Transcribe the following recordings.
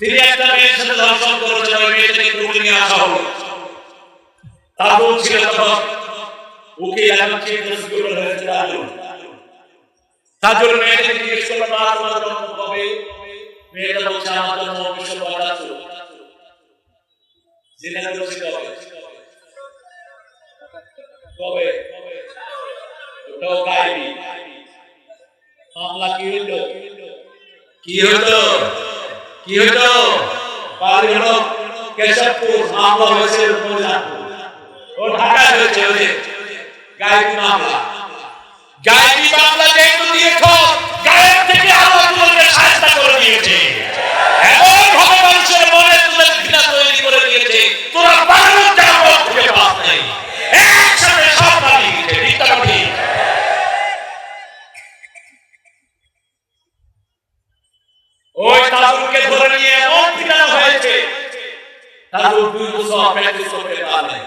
তিনি একটা মেয়ের সাথে ধর্ষণ করেছেন ওই মেয়েটাকে তুলে নিয়ে আসা হলো তাজুল ছিল তখন ওকে এখন তাজুল তাজুল মেয়েটাকে জিজ্ঞেস করল, মা, তোমার জন্ম কবে? মেয়েটা বলছে, আমার জন্ম উনিশশো পঁচাত্তর জিনা কবে কবে? ওটাও গাইবি মামলা কি হইল? কি হইল? কি হইল? বাড়ি হলো কেশবপুর মামলা হয়েছে মহিলাপুর ও ঢাকা হয়েছে, ওই যে মামলা। গাইবি মামলা যেহেতু দিয়েছ গায়েব থেকে আল্লাহ তোমাকে সাহায্য করে দিয়েছে এমন ভাবে মানুষের মনে তোদের ঘৃণা তৈরি করে দিয়েছে তোরা পালানোর জায়গা খুঁজে পাস নাই একসাথে সব পালিয়ে গেছে ঠিক না ঠিক? তাজুলকে ধরে নিয়ে এমন পিটানো হয়েছে তাজুল দুই বছর প্র্যাকটিস করতে পারে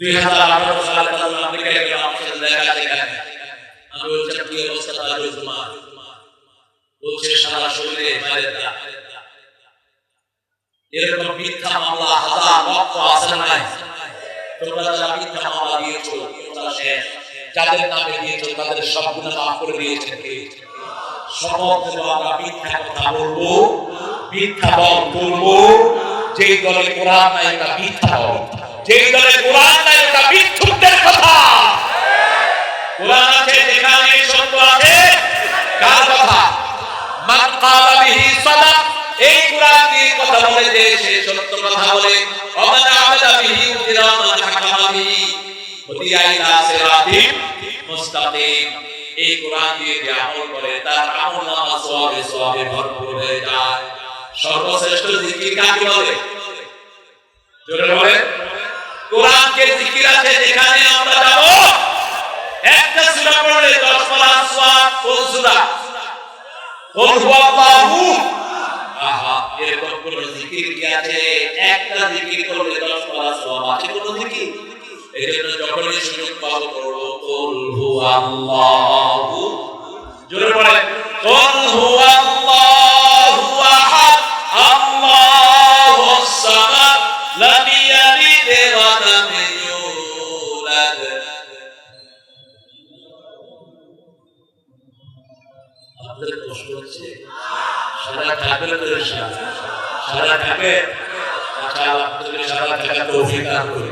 দুই হাজার আঠারো সালে তাজুল আমেরিকায় গেল আমার সাথে দেখা সেখানে আমি বলছিলাম কি অবস্থা তাজুল তোমার? বলছে, সারা শরীরে মায়ের দাগ এরকম মিথ্যা মামলা হাজার লক্ষ আছে নাই? তোমরা যারা মিথ্যা মামলা দিয়েছ, তোমরা শেষ। যাদের নামে দিয়েছ, তাদের সব গুণ মাফ করে দিয়েছেন শপথ নেব আমরা দল কোরআন নাই ওটা মিথ্যা যেই দলে কোরআন নাই ওটা মিথ্যুকদের কথা। কোরআন আছে, যেখানে সত্য আছে, কার কথা? মান কালা বিহি সাদাক, এই কোরআন দিয়ে কথা বলে যে সে সত্য কথা বলে। অমান আমাদা বিহি উদিরাম হাকামা বিহি হদিয়া ইলা সিরাতিম মুস্তাকিম। এই কোরআন দিয়ে যে আমল করে, তার আমল নামা সওয়াবে সওয়াবে ভরপুর হয়ে যায়। সর্বশ্রেষ্ঠ জিকির কাকে বলে? জোরে বলে কোরআনকে জিকির আছে, যেখানে আমরা যাব। একটা সূরা পড়লে 10 পারা সোয়াব কোন সূরা? কোন হুয়াল্লাহু আহা, এরকম কোন জিকির কি আছে? একটা জিকির করলে 10 পারা সোয়াব আছে কোন জিকির? এই জন্য যখনই আপনাদের সারা ইনশাআল্লাহ সারা থাকবে আচ্ছা আপনাদের দান করুন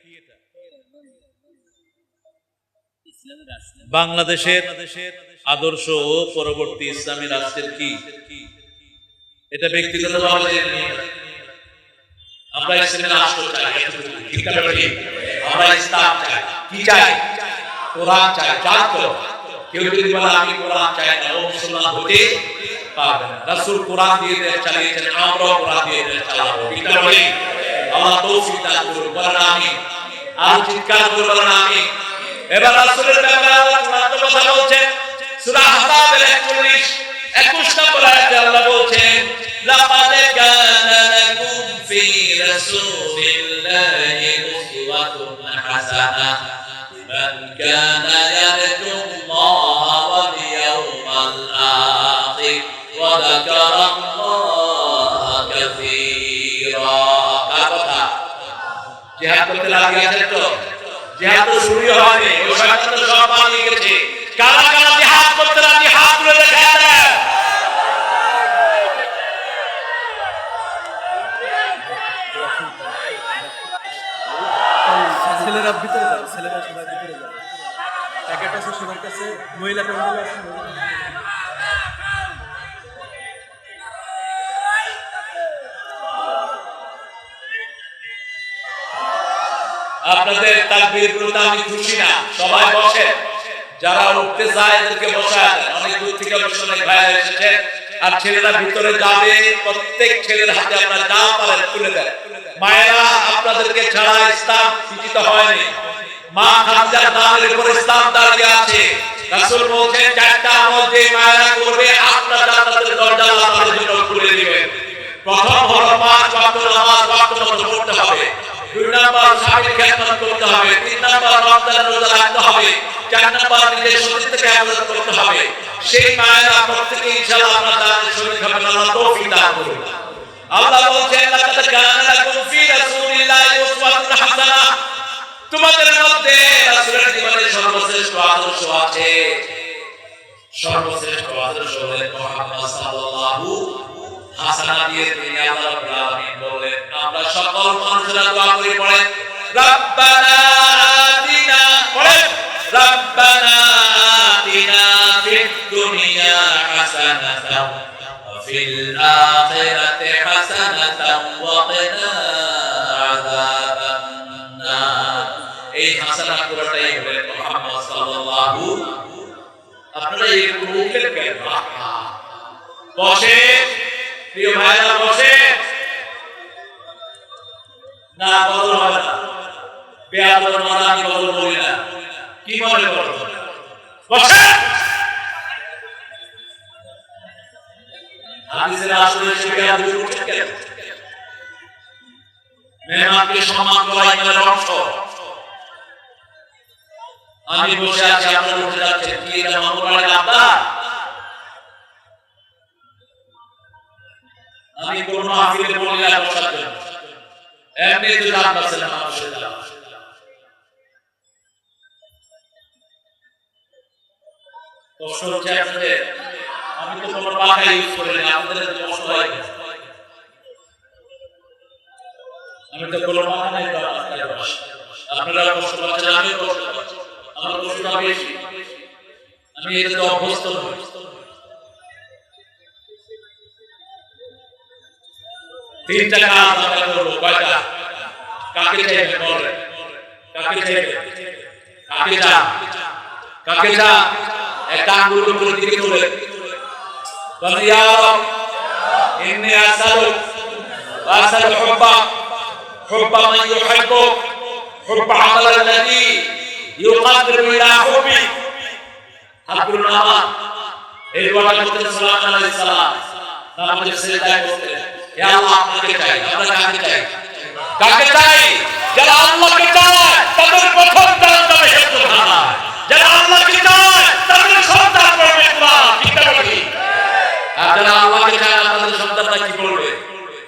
বাংলাদেশের আদর্শ ও পরবর্তী ইসলামী রাষ্ট্রের কি? এটা ব্যক্তিগত। আমরা ইসলামের? আমরা ইসলাম কি চাই? কোরআন চাই। কেউ যদি বলে, আমি কোরআন চাই না, ও মুসলমান হতে পারবে না। কোরআন দিয়ে দেশ চালিয়েছেন, আমরাও কোরআন দিয়ে দেশ চালাবো। ঠিক আমিন। আর চিৎকার আমিন। এবার রাসূলের ব্যাপারে আল্লাহ কোরআন কথা বলছেন? সূরা আহজাবের 41 21 নম্বর আয়াতে আল্লাহ বলছেন, লাকাদ কানা লাকুম ফি রাসূলিল্লাহি উসওয়াতুন হাসানাহ মান কানা ইয়ারজুল্লাহ ওয়াল ইয়াওমাল আখির, ওয়া যাকারাল্লাহ কাসীরা. কথা? জিহাদ করতে লাগিয়ে তো? জিহাদ শুরু হয়নি ওই শয়তান সব পালিয়ে গেছে। কারা কারা জিহাদ করতে রাজি, হাত তুলে দেখা ছেলেরা ভিতরে যাও, ছেলেরা সবাই ভিতরে যাও। প্যাকেট আছে সবার কাছে মহিলা প্যান্ডেল আছে। আপনাদের তাকবীর গুলোতে আমি খুশি না। সবাই বসে যারা উঠতে চায় এদেরকে বসায় অনেক দূর থেকে অবশ্য অনেক ভাইরা এসেছে। আর ছেলেরা ভিতরে যাবে, প্রত্যেক ছেলের হাতে আপনারা যা পারেন তুলে দেন। মায়েরা, আপনাদেরকে ছাড়া ইসলাম শিক্ষিত হয়নি। মা খাদিজার নামের উপর ইসলাম দাঁড়িয়ে আছে। রাসূল বলছেন, চারটা আমল যে মায়েরা করবে, আপনার জান্নাতের দরজা আল্লাহ জন্য খুলে দিবেন। প্রথম হলো পাঁচ ওয়াক্ত নামাজ, ওয়াক্ত মতো পড়তে হবে। দুই নাম্বার স্বামীর খেদমত করতে হবে, তিন নাম্বার রমজানের রোজা রাখতে হবে, চার নাম্বার নিজের শরীর থেকে আবাদত করতে হবে। সেই মায়েরা প্রত্যেকে ইনশাআল্লাহ আপনার দানের শরীর খাবেন আল্লাহ তৌফিক দান করুন। আল্লাহ বলছেন, লাকাদ কানা লাকুম ফি রাসূলিল্লাহি উসওয়াতুন হাসানাহ তোমাদের মধ্যে রাসূলের জীবনে সর্বশ্রেষ্ঠ আদর্শ আছে। সর্বশ্রেষ্ঠ আদর্শ হলেন মুহাম্মদ সাল্লাল্লাহু হাসানা দিয়ে তিনি আল্লাহ রাব্বুল আলামিন বলেন আমরা সকল মানুষরা দোয়া করে, পড়েন। রব্বানা আতিনা পড়েন। রব্বানা আতিনা ফিদ দুনিয়া হাসানাতাও ফিল আখিরাতি হাসানাতাও, ওয়া কিনা আযাবান এই হাসানা পুরোটাই হলেন মুহাম্মদ সাল্লাল্লাহু আপনারা উঠলেন কেন আহা। বসে প্রিয় ভাইরা, বসে। না, বদল হবে না। বেয়াদব মানা আমি বদল বলি না। কি মনে করো? বসে। আমি বসে আছি, আপনারা উঠে যাচ্ছেন। কি আপনার? আমি কোন মাহফিলে না জন্য এমনি তো জান জান কষ্ট হচ্ছে আপনাদের আমি তো পাখা ইউজ করি না আপনাদের তো কষ্ট হয় আমি তো কোনো নাই তো আপনারা কষ্ট পাচ্ছেন, আমিও কষ্ট আমার কষ্টটা বেশি। আমি এটাতে অভ্যস্ত নই তিন টাকা আলাদা করব কয়টা কাকে চাইবে বলে কাকে চাইবে কাকে চা কাকে চা একটা আঙ্গুল করে দিকে তোলে বলে ইয়া রব ইন্নী আসালুক আসালু হুব্বা হুব্বা মান ইউহিব্বু হুব্বা আমাল আল্লাযী ইউকাদিরু ইলা হুব্বি এই বলা করতে সালাম আলাইহিস সালাম নামাজের সেজদায় করতে হে আল্লাহ আপনাকে চাই, আমরা কাকে চাই। কাকে চাই? যারা আল্লাহকে চায়, তাদের সন্তানরা কি পড়বে